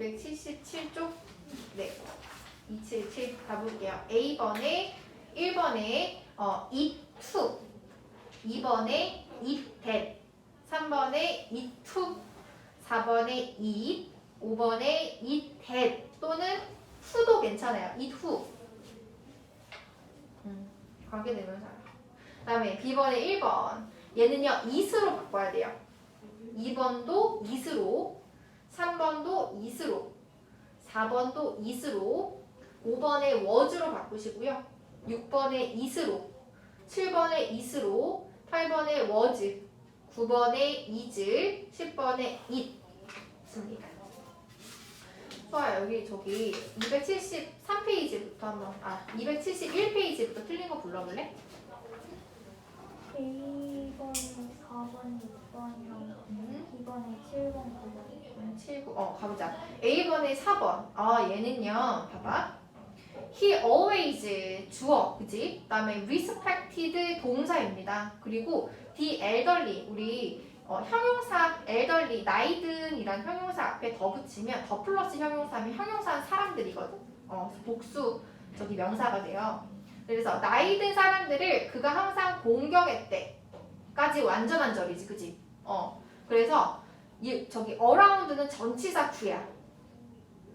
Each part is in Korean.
277쪽? 네. 277 가볼게요. A번에 1번에 어, to 2번에 it that 3번에 it to 4번에 it 5번에 it that 또는 who도 괜찮아요. who 음, 관계대명사요. 그다음에 B번에 1번. 얘는요 it으로 바꿔야 돼요. 2번도 it으로 3번도 it으로 4번도 it으로 5번에 was로 바꾸시고요. 6번에 it으로 7번에 it으로 8번에 was 9번에 is 10번에 it입니다. 좋아요. 여기 저기 273페이지부터 한번 아 271페이지부터 틀린 거 불러볼래? A번에 4번, 6번이랑 음. 2번에 7번, 9번. 7, 9, 어, 가보자. A번에 4번. 아, 얘는요, 봐봐. He always 주어, 그지? 그 다음에 respected 동사입니다. 그리고 the elderly, 우리 어, 형용사 elderly, 나이든이란 형용사 앞에 더 붙이면 더 플러스 형용사면 형용사는 사람들이거든. 어, 복수 저기 명사가 돼요. 그래서 나이든 사람들을 그가 항상 공격했대까지 완전한 절이지, 그지? 어, 그래서 이 저기 어라운드는 전치사 구야.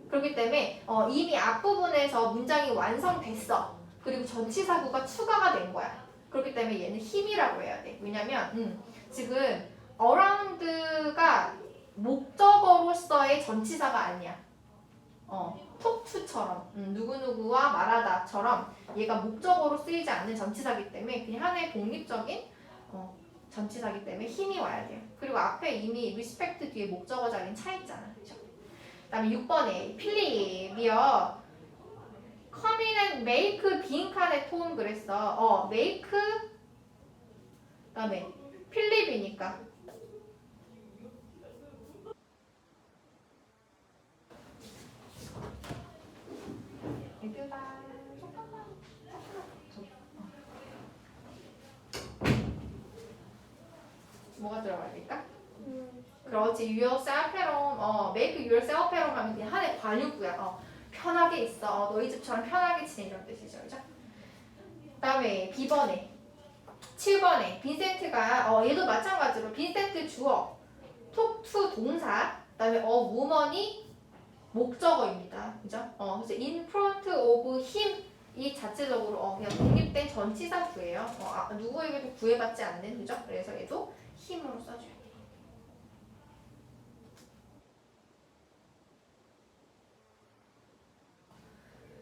그렇기 때문에 어, 이미 앞부분에서 문장이 완성됐어. 그리고 전치사 구가 추가가 된 거야. 그렇기 때문에 얘는 힘이라고 해야 돼. 왜냐면 음, 지금 어라운드가 목적어로서의 전치사가 아니야. 어, 톡투처럼 음, 누구누구와 말하다처럼 얘가 목적어로 쓰이지 않는 전치사기 때문에 그냥 하나의 독립적인 어, 전치사기 때문에 힘이 와야 돼요. 그리고 앞에 이미 respect 뒤에 목적어 자리는 차 있잖아. 그죠? 그 다음에 6번에 필립이요. and make 빈칸에 톤 그랬어. 어, make 그 다음에 필립이니까 얘들아, 잠깐만, 잠깐만. 저기, 어. 뭐가 들어가야 될까? 음, 그렇지. Yourself at home 어 make yourself at home 하면 그냥 하나의 관유구야. 어 편하게 있어. 어, 너희 집처럼 편하게 지내. 이런 뜻이죠. 그죠? 그 다음에 B번에 7번에 빈센트가 어 얘도 마찬가지로 빈센트 주어 톡투 동사 그 다음에 어 woman이 목적어입니다. 그죠? 어 그래서 in front of him 이 자체적으로 어 그냥 독립된 전치사 구예요. 어 아, 누구에게도 구애받지 않는 그죠? 그래서 얘도 힘으로 써줘요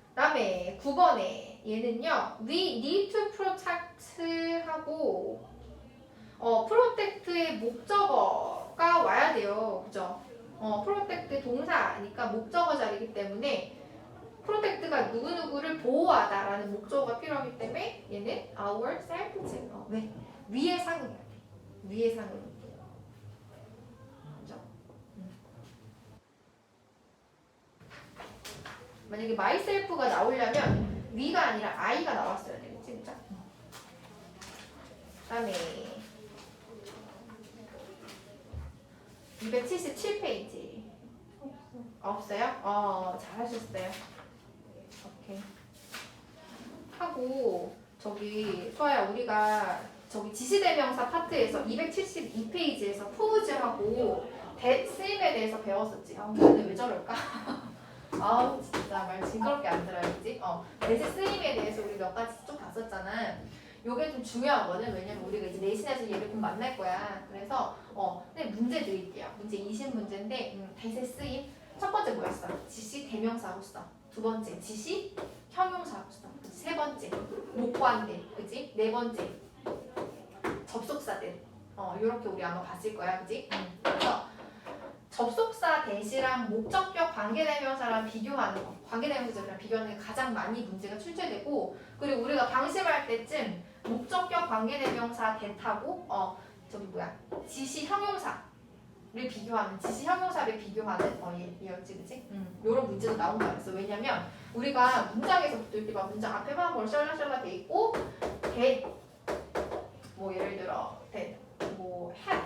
그다음에 9번에 얘는요. We need to protect 하고 어 protect의 목적어가 와야 돼요. 그죠? 어 protect 동사니까 목적어 자리이기 때문에 protect가 누구누구를 보호하다라는 목적어가 필요하기 때문에 얘는 ourselves 어, 왜? 위에 상응해야 돼. 위에 상응. 그죠? 음. 만약에 myself가 나오려면 위가 아니라 I가 나왔어야 되겠지, 그죠? 그 다음에 277페이지 없어. 없어요? 어, 잘하셨어요. 오케이. 하고 저기 소아야 우리가 저기 지시대명사 파트에서 272페이지에서 포즈하고 대 쓰임에 대해서 배웠었지. 아, 오늘 왜 저럴까? 아우 진짜 말 징그럽게 안 들어야지. 어, 대세 쓰임에 대해서 우리 몇 가지 쭉 봤었잖아. 요게 좀 중요하거든. 왜냐면 우리가 이제 내신에서 얘를 좀 만날 거야. 그래서 어, 근데 문제 드릴게요. 문제 20문제인데 음, 대세 쓰임 첫 번째 뭐였어? 지시 대명사로서. 두 번째 지시 형용사로서. 세 번째 목관대. 그지? 네 번째 접속사들. 어, 요렇게 우리 아마 봤을 거야. 그지? 음. 그래서 접속사 대시랑 목적격 관계대명사랑 비교하는 거. 관계대명사랑 비교하는 게 가장 많이 문제가 출제되고 그리고 우리가 방심할 때쯤 목적격 관계대명사 대타고 어 저기 뭐야 지시 형용사를 비교하는 지시 형용사를 비교하는 어 얘, 얘였지 그지? 음 요런 문제도 나온 거 알았어 왜냐면 우리가 문장에서부터 이렇게 막 문장 앞에만 뭘 샬라샬라 돼 있고 대 뭐 예를 들어 대뭐 had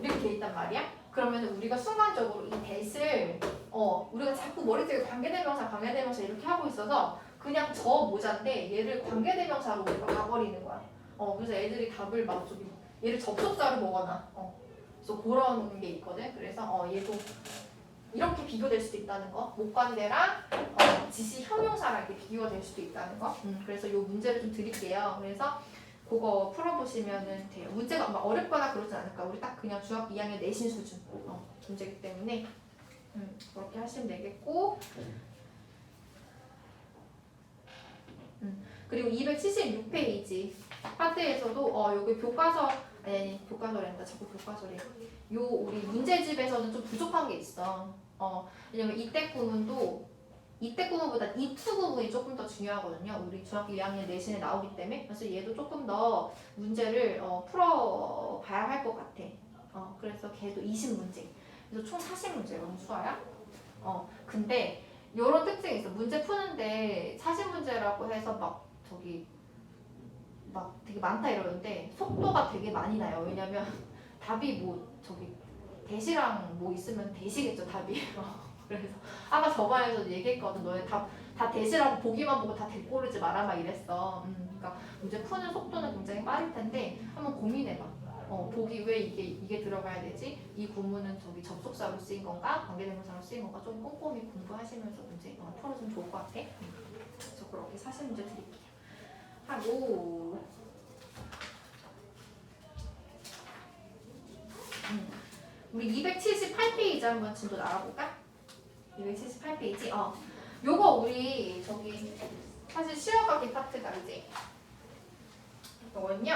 이렇게 돼 있단 말이야 그러면 우리가 순간적으로 이 대를 어, 우리가 자꾸 머릿속에 관계대명사, 관계대명사 이렇게 하고 있어서 그냥 저 모자인데 얘를 관계대명사로 우리가 가버리는 거야. 어, 그래서 애들이 답을 막 저기 얘를 접속사로 먹어놔. 어, 그래서 그런 게 있거든. 그래서 어, 얘도 이렇게 비교될 수도 있다는 거. 목관대랑 어, 지시 형용사랑 이렇게 비교가 될 수도 있다는 거. 음, 그래서 이 문제를 좀 드릴게요. 그래서 그거 풀어보시면은 돼요. 문제가 막 어렵거나 그러진 않을까. 우리 딱 그냥 중학교 2학년 내신 수준 어, 문제이기 때문에 음, 그렇게 하시면 되겠고. 음, 그리고 276페이지 파트에서도 어 여기 교과서 아니 아니 교과서랜다 자꾸 교과서래. 요 우리 문제집에서는 좀 부족한 게 있어. 어 왜냐면 이때 구문도 이때 구문보다 이투 구문이 조금 더 중요하거든요. 우리 중학교 2학년 내신에 나오기 때문에 그래서 얘도 조금 더 문제를 어, 풀어봐야 할 것 같아. 어 그래서 걔도 20문제. 그래서 총 40문제 영수아야. 어 근데 요런 특징이 있어. 문제 푸는데 40문제라고 해서 막 저기 막 되게 많다 이러는데 속도가 되게 많이 나요. 왜냐면 답이 뭐 저기 대시랑 뭐 있으면 대시겠죠 답이. 그래서 아까 저번에도 얘기했거든. 너네 다, 다 대시라고 보기만 보고 다 대고르지 마라 막 이랬어. 음, 그러니까 문제 푸는 속도는 굉장히 빠를 텐데 한번 고민해봐. 어, 보기 왜 이게 이게 들어가야 되지? 이 구문은 저기 접속사로 쓰인 건가? 관계대명사로 쓰인 건가? 좀 꼼꼼히 공부하시면서 문제 어, 풀어주면 좋을 것 같아. 음. 그래서 그렇게 사실 문제 드릴게요. 하고 음, 우리 278페이지 한번 진도 나가볼까? 278페이지 어 요거 우리 저기 사실 쉬어가기 파트가 이제 요건요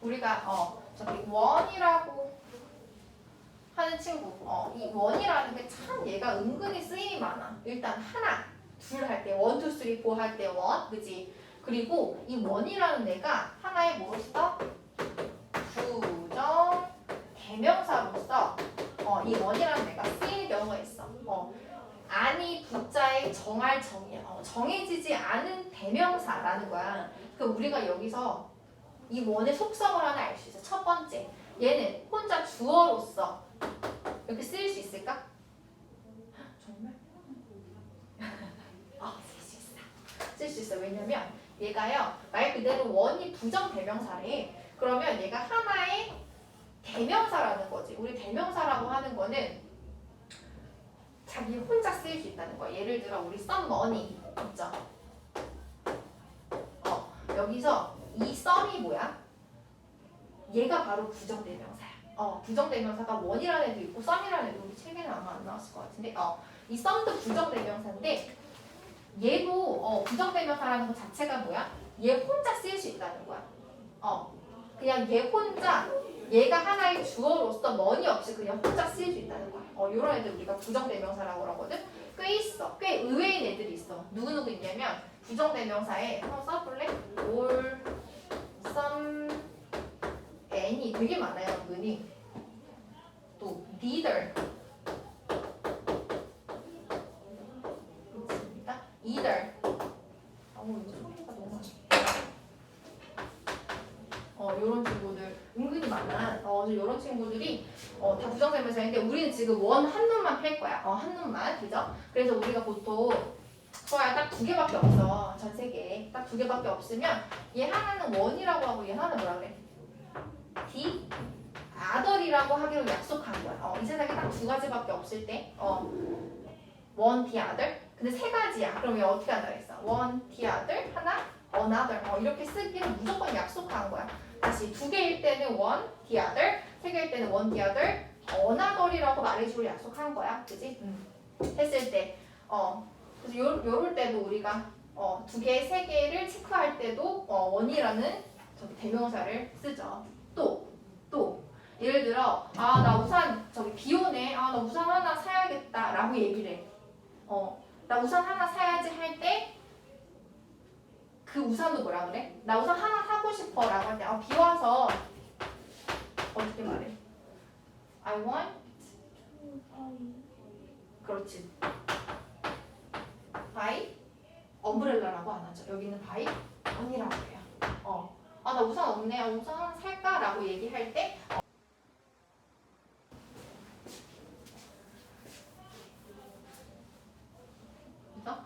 우리가 어 저기 원이라고 하는 친구 어 이 원이라는 게 참 얘가 은근히 쓰임이 많아 일단 하나 둘 할 때 원, 투, 쓰리, 포 할 때 원, 그지? 그리고 이 원이라는 애가 하나의 뭐로서 부정 대명사로서 어, 이 원이라는 애가. 어, 아니 부자의 정할 정이야. 어, 정해지지 않은 대명사라는 거야. 그 우리가 여기서 이 원의 속성을 하나 알 수 있어. 첫 번째, 얘는 혼자 주어로서 이렇게 쓰일 수 있을까? 정말? 아, 쓸수 있어. 쓸 수 있어. 왜냐면 얘가요 말 그대로 원이 부정 대명사래. 그러면 얘가 하나의 대명사라는 거지. 우리 대명사라고 하는 거는 자기 혼자 쓰일 수 있다는 거야. 예를 들어 우리 money 있죠. 어 여기서 이 some이 뭐야? 얘가 바로 부정 대명사야. 어 부정 대명사가 원이라는 애도 있고 some이라는 애도 우리 책에는 아마 안 나왔을 것 같은데 어이 some도 부정 대명사인데 얘도 어, 부정대명사라는 것 자체가 뭐야? 얘 혼자 쓰일 수 있다는 거야. 어, 그냥 얘 혼자 얘가 하나의 주어로서 머니 없이 그냥 혼자 쓰일 수 있다는 거야. 어, 이런 애들 우리가 부정대명사라고 그러거든. 꽤 있어. 꽤 의외인 애들이 있어. 누구 누구 있냐면 부정대명사에 한번 써볼래? all, some, any 되게 많아요. 은근히 또 neither 있습니다. either. 어우 이거 소리가 너무 많아. 어 이런 친구들 은근히 어 이런 친구들이 어, 다 부정대명사인데 우리는 지금 원 한 놈만 팰 거야. 어 한 놈만 그죠? 그래서 우리가 보통 소야 딱 두 개밖에 없어 전 세계에 딱 두 개밖에 없으면 얘 하나는 원이라고 하고 얘 하나는 뭐라 그래? D 아더리라고 하기로 약속한 거야. 어, 이 세상에 딱 두 가지밖에 없을 때, 어, one, the other. 근데 세 가지야. 그럼 얘 어떻게 한다 그랬어? one, the other, 하나, another. 어, 이렇게 쓰기를 무조건 약속한 거야. 다시 두 개일 때는 one, the other, 세 개일 때는 one, the other, another이라고 말해주기로 약속한 거야. 그지? 음. 했을 때, 어, 그래서 요, 요럴 때도 우리가 어, 두 개, 세 개를 체크할 때도 어, 원이라는 저기 대명사를 쓰죠. 또, 또. 예를 들어, 아, 나 우산, 저기 비 오네. 아, 나 우산 하나 사야겠다. 라고 얘기를 해. 어, 나 우산 하나 사야지 할 때, 그 우산도 뭐라 그래? 나 우산 하나 사고 싶어 라고 할 때 아, 어, 비 와서 어떻게 말해? I want 그렇지 바이 엄브렐라라고 안 하죠 여기 는 바이 아니라고 해요 어. 아 나 우산 없네 아, 우산 하나 살까? 라고 얘기할 때 어.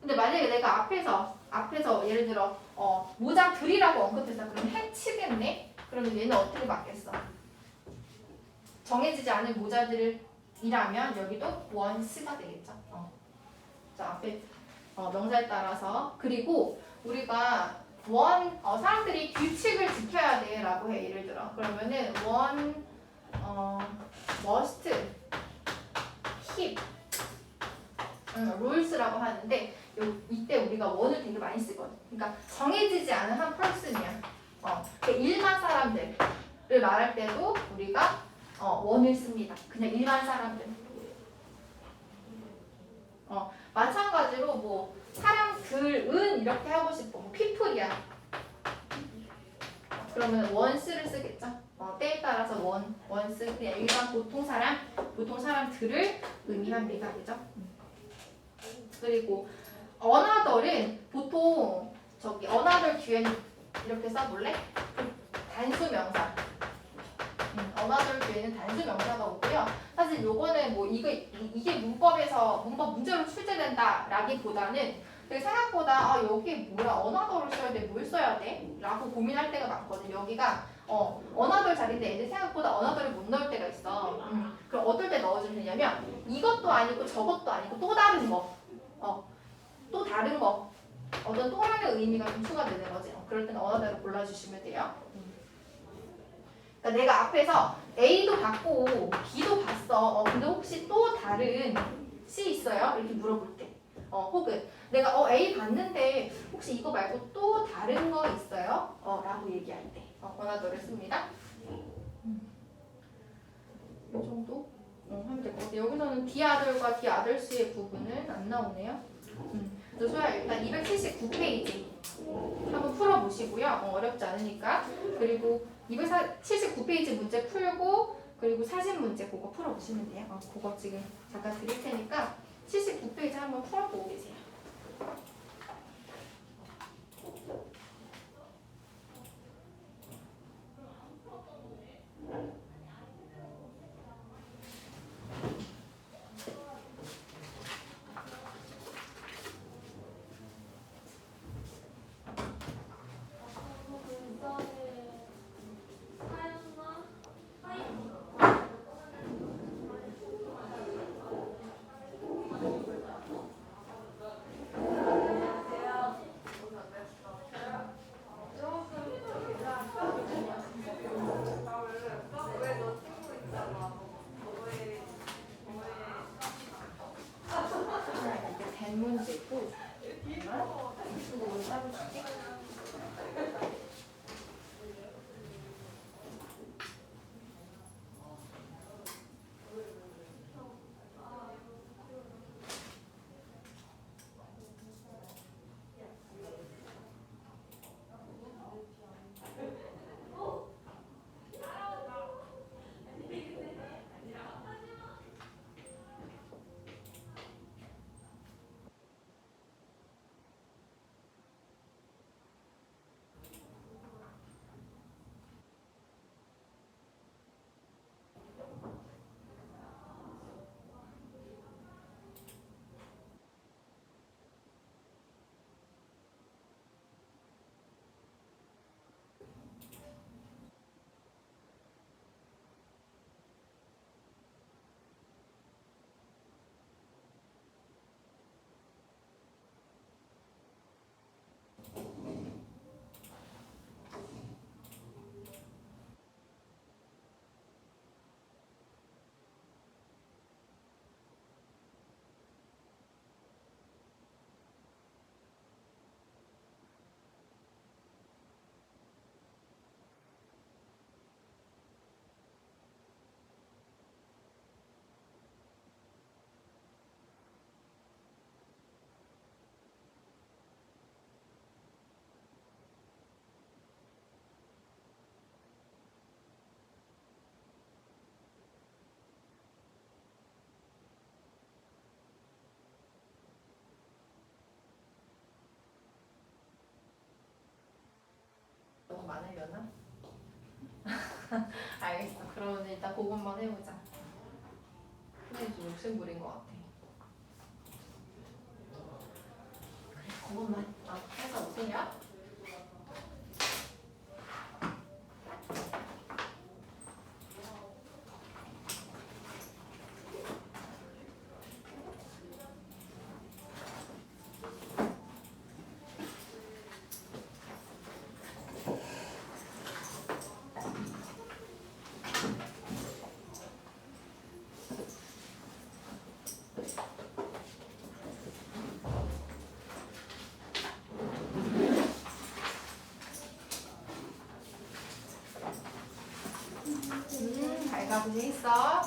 근데 만약에 내가 앞에서 앞에서 예를 들어 어, 모자 들이라고 언급했어. 그럼 해치겠네. 그러면 얘는 어떻게 맞겠어? 정해지지 않은 모자들이라면 여기도 원스가 되겠죠. 어. 자 앞에 어, 명사에 따라서 그리고 우리가 원 어, 사람들이 규칙을 지켜야 돼라고 해 예를 들어 그러면은 원 어, must keep 음, rules라고 하는데 요, 이때 우리가 원을 되게 많이 쓰거든. 그러니까 정해지지 않은 한 person이야. 어, 그 일반 사람들을 말할 때도 우리가 어, 원을 씁니다. 그냥 일반 사람들. 어, 마찬가지로 뭐 사람들은 이렇게 하고 싶어. 뭐 people이야. 그러면 원스를 쓰겠죠. 어, 때에 따라서 원, 원스 그냥 일반 보통 사람, 보통 사람들을 의미합니다. 그죠? 음. 그리고 어나더는 보통 저기 어나더 뒤에는 이렇게 써볼래? 단수 명사. 음, 어나더 뒤에는 단수 명사가 오고요. 사실 요거는 뭐 이거 이- 이게 문법에서 문법 문제로 출제된다라기보다는 되게 생각보다 아 여기 뭐야 어나더를 써야 돼, 뭘 써야 돼? 라고 고민할 때가 많거든. 여기가 어 어나더 자리인데 애들 생각보다 어나더를 못 넣을 때가 있어. 음, 그럼 어떨 때 넣어주면 되냐면 이것도 아니고 저것도 아니고 또 다른 거. 어, 또 다른 거 어떤 또 하나의 의미가 좀 추가되는 거지. 어, 그럴 때는 언어대로 골라주시면 돼요. 음. 그러니까 내가 앞에서 A도 봤고 B도 봤어. 어, 근데 혹시 또 다른 C 있어요? 이렇게 물어볼 때. 어, 혹은 내가 어, A 봤는데 혹시 이거 말고 또 다른 거 있어요? 어, 라고 얘기할 때. 어, 원하더를 씁니다. 음. 이 정도? 어, 하면 될 것 같아요. 여기서는 디아들과 디아들스의 부분은 안 나오네요. 음. 그래서 소야 일단 279페이지 한번 풀어보시고요. 어, 어렵지 않으니까. 그리고 279페이지 문제 풀고 그리고 사진 문제 그거 풀어보시면 돼요. 어, 그거 지금 잠깐 드릴 테니까 79페이지 한번 풀어보고 계세요. 많으려나? 알겠어. 그러면 일단 그것만 해보자. 근데 좀 욕심 부린 것 같아. 그래. 그것만 아, 해서 오세요. 음, 잘 가고 있어.